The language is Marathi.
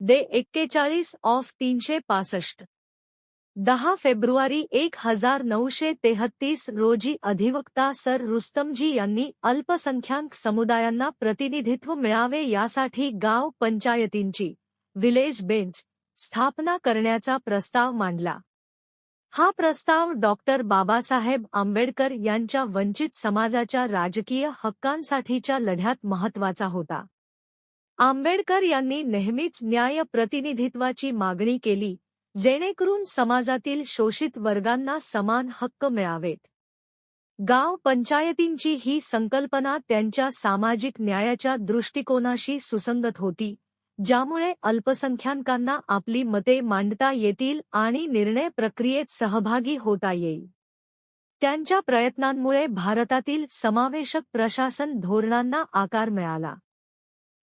दे एक्केचाळीस ऑफ तीनशे पासष्ट. दहा फेब्रुवारी एक हजार नऊशे तेहत्तीस रोजी अधिवक्ता सर रुस्तमजी यांनी अल्पसंख्याक समुदायांना प्रतिनिधित्व मिळावे यासाठी गाव पंचायतींची विलेज बेंच स्थापना करण्याचा प्रस्ताव मांडला. हा प्रस्ताव डॉक्टर बाबासाहेब आंबेडकर यांच्या वंचित समाजाच्या राजकीय हक्कांसाठीच्या लढ्यात महत्त्वाचा होता. आंबेडकर यांनी नेहमीच न्याय प्रतिनिधित्वाची मागणी केली जेणेकरून समाजातील शोषित वर्गांना समान हक्क मिळावेत. गाव पंचायतींची ही संकल्पना त्यांच्या सामाजिक न्यायाच्या दृष्टिकोनाशी सुसंगत होती ज्यामुळे अल्पसंख्याकांना आपली मते मांडता येतील आणि निर्णय प्रक्रियेत सहभागी होता येईल. त्यांच्या प्रयत्नांमुळे भारतातील समावेशक प्रशासन धोरणांना आकार मिळाला.